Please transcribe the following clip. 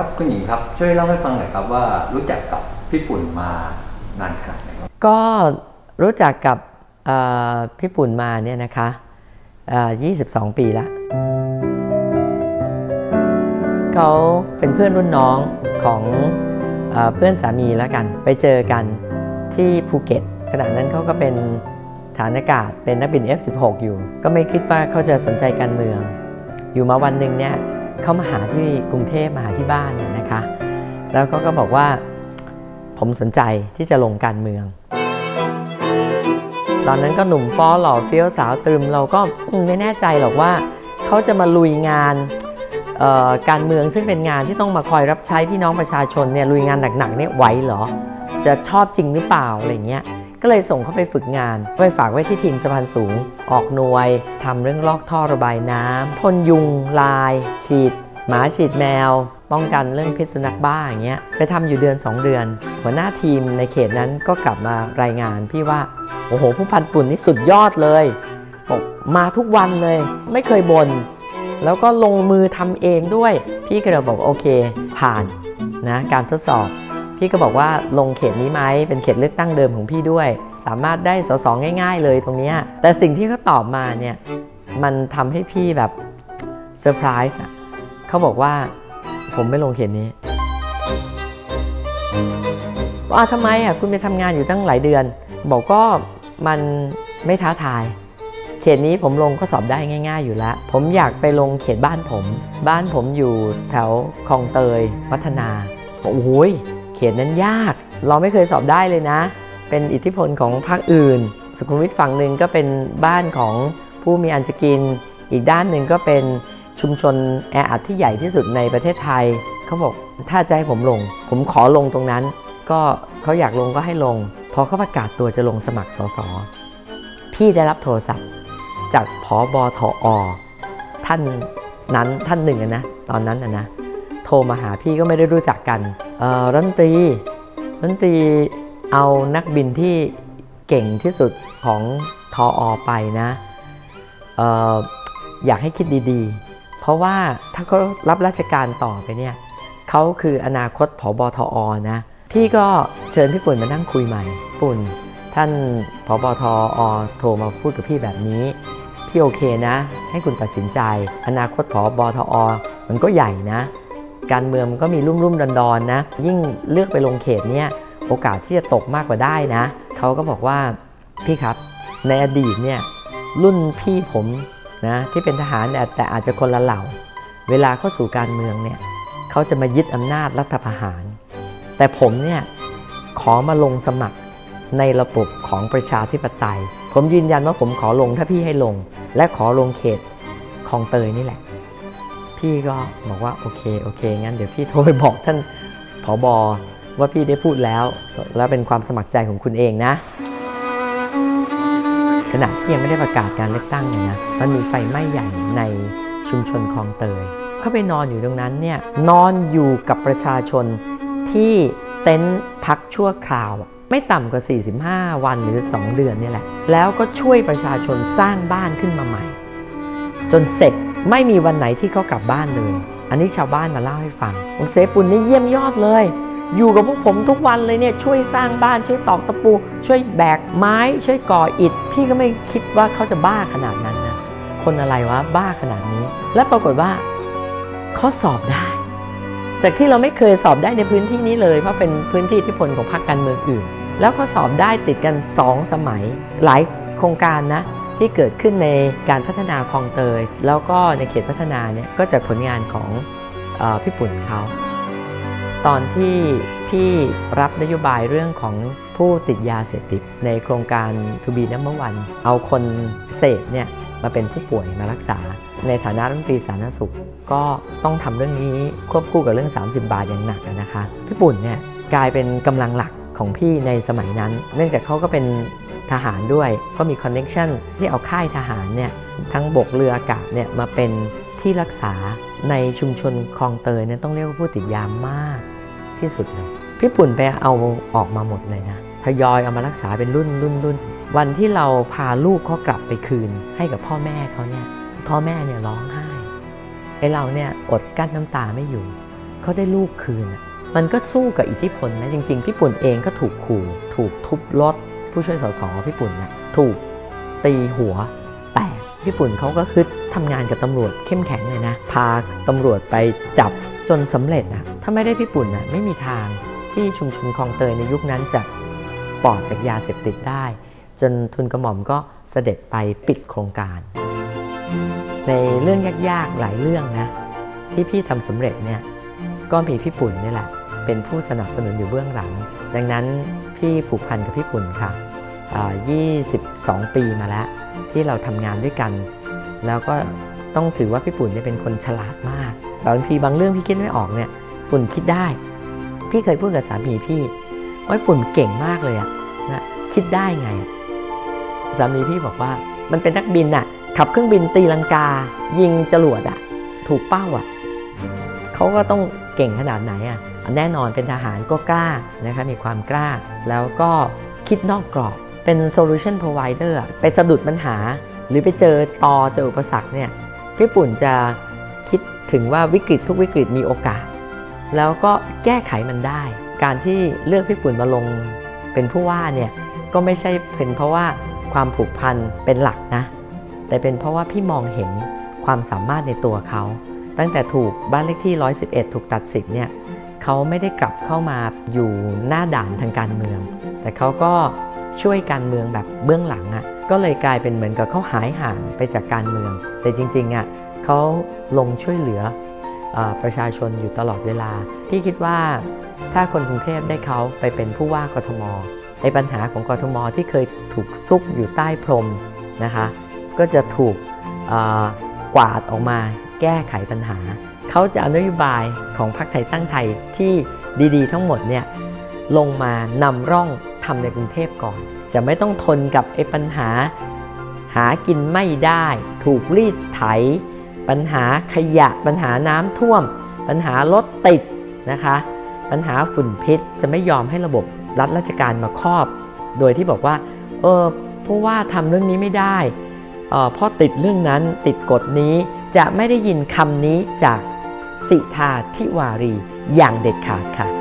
ครับคุณหญิงครับช่วยเล่าให้ฟังหน่อยครับว่ารู้จักกับพี่ปุ่นมานานขนาดไหนครับก็รู้จักกับพี่ปุ่นมาเนี่ยนะคะ22 ปีละเขาเป็นเพื่อนรุ่นน้องของเอ่อเพื่อนสามีแล้วกัน ไปเจอกันที่ภูเก็ตขณะนั้นเขาก็เป็นฐานอากาศเป็นนักบิน F16 อยู่ ก็ไม่คิดว่าเขาจะสนใจการเมือง อยู่มาวันหนึ่งเนี่ย เขามาหาที่กรุงเทพมาหาที่บ้านเนี่ยนะคะ แล้วเขาก็บอกว่าผมสนใจที่จะลงการเมือง ตอนนั้นก็หนุ่มฟ้อหล่อเฟี้ยวสาวตรึมเราก็ไม่แน่ใจหรอกว่าเขาจะมาลุยงานการเมืองซึ่งเป็นงานที่ต้องมาคอยรับใช้พี่น้องประชาชนเนี่ยลุยงานหนักๆเนี่ยไหวเหรอ จะชอบจริงหรือเปล่าอะไรเงี้ย ก็เลยส่งเขาไปฝึกงาน ไปฝากไว้ที่ทีมสะพานสูง ออกหน่วยทำเรื่องลอกท่อระบายน้ำพ่นยุง ลาย ฉีด หมาฉีดแมว ป้องกันเรื่องพิษสุนัขบ้าอย่างเงี้ยไปทำอยู่เดือน 2 เดือน หัวหน้าทีมในเขตนั้นก็กลับมารายงานพี่ว่า โอ้โหผู้พันปุ่นนี่สุดยอดเลยบอกมาทุกวันเลย ไม่เคยบน่นแล้วก็ลงมือทำเองด้วย พี่ก็เลยบอกโอเค ผ่านนะการทดสอบ พี่ก็บอกว่าลงเขตนี้ไหมเป็นเขตเลือกตั้งเดิมของพี่ด้วย สามารถได้สสง่าย ๆ เลยตรงนี้แต่สิ่งที่เขาตอบมาเนี่ยมันทำให้พี่แบบเซอร์ไพรส์อะเขาบอกว่าผมไม่ลงเขตนี้ว่าทำไมอะคุณไปทำงานอยู่ตั้งหลายเดือน บอกก็มันไม่ท้าทายเขตนี้ผมลงก็สอบได้ง่าย ๆ อยู่แล้ว ผมอยากไปลงเขตบ้านผม บ้านผมอยู่แถวคลองเตย วัฒนาบอกโอ้โหย เขตนั้นยาก เราไม่เคยสอบได้เลยนะ เป็นอิทธิพลของภาคอื่น สุขุมวิทฝั่งหนึ่งก็เป็นบ้านของผู้มีอันจะกิน อีกด้านหนึ่งก็เป็นชุมชนแออัดที่ใหญ่ที่สุดในประเทศไทย เขาบอกถ้าจะให้ผมลง ผมขอลงตรงนั้น ก็เขาอยากลงก็ให้ลง พอเขาประกาศตัวจะลงสมัครสสพี่ได้รับโทรศัพท์ จากผอบอทอท่านนั้นท่านหนึ่งนะ ตอนนั้นอะนะ โทรมาหาพี่ก็ไม่ได้รู้จักกัน รันตรีรันตรีเอานักบินที่เก่งที่สุดของทออไปนะเอออยากให้คิดดีๆ เพราะว่าถ้าเขารับราชการต่อไปเนี่ยเขาคืออนาคตผอบอทอนะ พี่ก็เชิญพี่ปุ่นมานั่งคุยใหม่ปุ่น ท่านผบทอโทรมาพูดกับพี่แบบนี้ พี่โอเคนะ ให้คุณตัดสินใจ อนาคตผบทออมันก็ใหญ่นะ การเมืองมันก็มีรุ่มรุ่มดอนดอนๆนะ ยิ่งเลือกไปลงเขตเนี่ยโอกาสที่จะตกมากกว่าได้นะ เขาก็บอกว่าพี่ครับในอดีตเนี่ยรุ่นพี่ผมนะที่เป็นทหารแต่อาจจะคนละเหล่า เวลาเข้าสู่การเมืองเนี่ยเขาจะมายึดอำนาจรัฐประหาร แต่ผมเนี่ยขอมาลงสมัครในระบบของประชาธิปไตย ผมยืนยันว่าผมขอลงถ้าพี่ให้ลง และขอลงเขตคลองเตยนี่แหละ พี่ก็บอกว่าโอเคโอเคงั้นเดี๋ยวพี่โทรไปบอกท่านผอบอว่าพี่ได้พูดแล้ว แล้วเป็นความสมัครใจของคุณเองนะ ขณะที่ยังไม่ได้ประกาศการเลือกตั้งเนี่ยนะมันมีไฟไหม้ใหญ่ในชุมชนคลองเตย เขาไปนอนอยู่ตรงนั้นเนี่ยนอนอยู่กับประชาชนที่เต็นท์พักชั่วคราว ไม่ต่ำกว่า 45 วันหรือ 2 เดือนนี่แหละ แล้วก็ช่วยประชาชนสร้างบ้านขึ้นมาใหม่ จนเสร็จ ไม่มีวันไหนที่เขากลับบ้านเลย อันนี้ชาวบ้านมาเล่าให้ฟังองค์เซปุนนี่เยี่ยมยอดเลย อยู่กับพวกผมทุกวันเลยเนี่ยช่วยสร้างบ้านช่วยตอกตะปู ช่วยแบกไม้ ช่วยก่ออิฐ พี่ก็ไม่คิดว่าเขาจะบ้าขนาดนั้นนะ คนอะไรวะบ้าขนาดนี้ และปรากฏว่าเขาสอบได้ จากที่เราไม่เคยสอบได้ในพื้นที่นี้เลย เพราะเป็นพื้นที่ที่พลของพรรคการเมืองอื่น แล้วก็สอบได้ติดกัน2สมัยหลาย โครงการนะที่เกิดขึ้นในการพัฒนาคลองเตย แล้วก็ในเขตพัฒนาเนี่ยก็จากผลงานของออพี่ปุ่นเขาตอนที่พี่รับนโยบายเรื่องของผู้ติดยาเสพติดในโครงการ To be number one เอาคนเสพเนี่ยมาเป็นผู้ป่วยมารักษา ในฐานะรัฐมนตรีสาธารณสุข ก็ต้องทำเรื่องนี้ควบคู่กับเรื่อง 30 บาทอย่างหนักนะคะ พี่ปุ่นเนี่ยกลายเป็นกำลังหลักของพี่ในสมัยนั้น เนื่องจากเขาก็เป็น ทหารด้วยก็มีคอนเน็ชันที่เอาค่ายทหารเนี่ยทั้งบกเรืออากาศเนี่ยมาเป็นที่รักษาในชุมชนคลองเตยเนี่ยต้องเรียกว่าผู้ติดยามมากที่สุดเลยพี่ปุ่นไปเอาออกมาหมดเลยนะทยอยเอามารักษาเป็นรุ่นรุ่นรุ่นวันที่เราพาลูกเขากลับไปคืน ให้กับพ่อแม่เขาเนี่ยพ่อแม่เนี่ยร้องไห้ไอเราเนี่ยอดกั้นน้ำตาไม่อยู่เขาได้ลูกคืนมันก็สู้กับอิทธิพลนะจริง ๆ พี่ปุ่นเองก็ถูกขู่ ถูกทุบรถ ผู้ช่วยสสพี่ปุ่นนะถูกตีหัวแตกพี่ปุ่นเขาก็ฮึดทำงานกับตำรวจเข้มแข็งเลยนะ พาตำรวจไปจับจนสำเร็จนะถ้าไม่ได้พี่ปุ่นนะไม่มีทางที่ชุมชนคลองเตยในยุคนั้นจะปลอดจากยาเสพติดได้ จนทุนกระหม่อมก็เสด็จไปปิดโครงการ ในเรื่องยากๆหลายเรื่องนะที่พี่ทำสำเร็จเนี่ยก็มีพี่ปุ่นนี่แหละเป็นผู้สนับสนุนอยู่เบื้องหลัง ดังนั้น พี่ผูกพันกับพี่ปุ่นค่ะ 22 ปีมาแล้ว ที่เราทำงานด้วยกัน แล้วก็ต้องถือว่าพี่ปุ่นเนี่ยเป็นคนฉลาดมาก บางทีบางเรื่องพี่คิดไม่ออกเนี่ยปุ่นคิดได้ พี่เคยพูดกับสามีพี่ว่าปุ่นเก่งมากเลยอะนะคิดได้ไงอะสามีพี่บอกว่ามันเป็นนักบินอะขับเครื่องบินตีลังกา ยิงจรวดอะถูกเป้าอะเขาก็ต้องเก่งขนาดไหนอะ แน่นอนเป็นทหารก็กล้านะคะมีความกล้า แล้วก็คิดนอกกรอบ เป็น solution provider อะไปสะดุดปัญหา หรือไปเจอตอเจออุปสรรคเนี่ยพี่ปุ่นจะคิดถึงว่าวิกฤตทุกวิกฤตมีโอกาส แล้วก็แก้ไขมันได้ การที่เลือกพี่ปุ่นมาลงเป็นผู้ว่าเนี่ยก็ไม่ใช่เป็นเพราะว่าความผูกพันเป็นหลักนะ แต่เป็นเพราะว่าพี่มองเห็นความสามารถในตัวเขา ตั้งแต่ถูกบ้านเลขที่ 111 ถูกตัดสิทธิ์เนี่ย เขาไม่ได้กลับเข้ามาอยู่หน้าด่านทางการเมือง แต่เขาก็ช่วยการเมืองแบบเบื้องหลังอะ่ะก็เลยกลายเป็นเหมือนกับเขาหายห่างไปจากการเมือง แต่จริงๆอะ่ะเขาลงช่วยเหลืออประชาชนอยู่ตลอดเวลา พี่คิดว่าถ้าคนกรุงเทพได้เขาไปเป็นผู้ว่ากทมไอ้ปัญหาของกทมที่เคยถูกซุกอยู่ใต้พรมนะคะ ก็จะถูกกวาดออกมาแก้ไขปัญหา เขาจะเอานโยบายของพรรคไทยสร้างไทยที่ดีๆ ทั้งหมดเนี่ยลงมานำร่องทำในกรุงเทพก่อน จะไม่ต้องทนกับไอ้ปัญหา หากินไม่ได้ ถูกรีดไถ ปัญหาขยะ ปัญหาน้ำท่วม ปัญหารถติดนะคะ ปัญหาฝุ่นพิษจะไม่ยอมให้ระบบรัฐราชการมาครอบ โดยที่บอกว่าเออผู้ว่าทำเรื่องนี้ไม่ได้เอ่อเพราะติดเรื่องนั้นติดกฎนี้จะไม่ได้ยินคำนี้จาก สิทาทิวารีอย่างเด็ดขาดค่ะ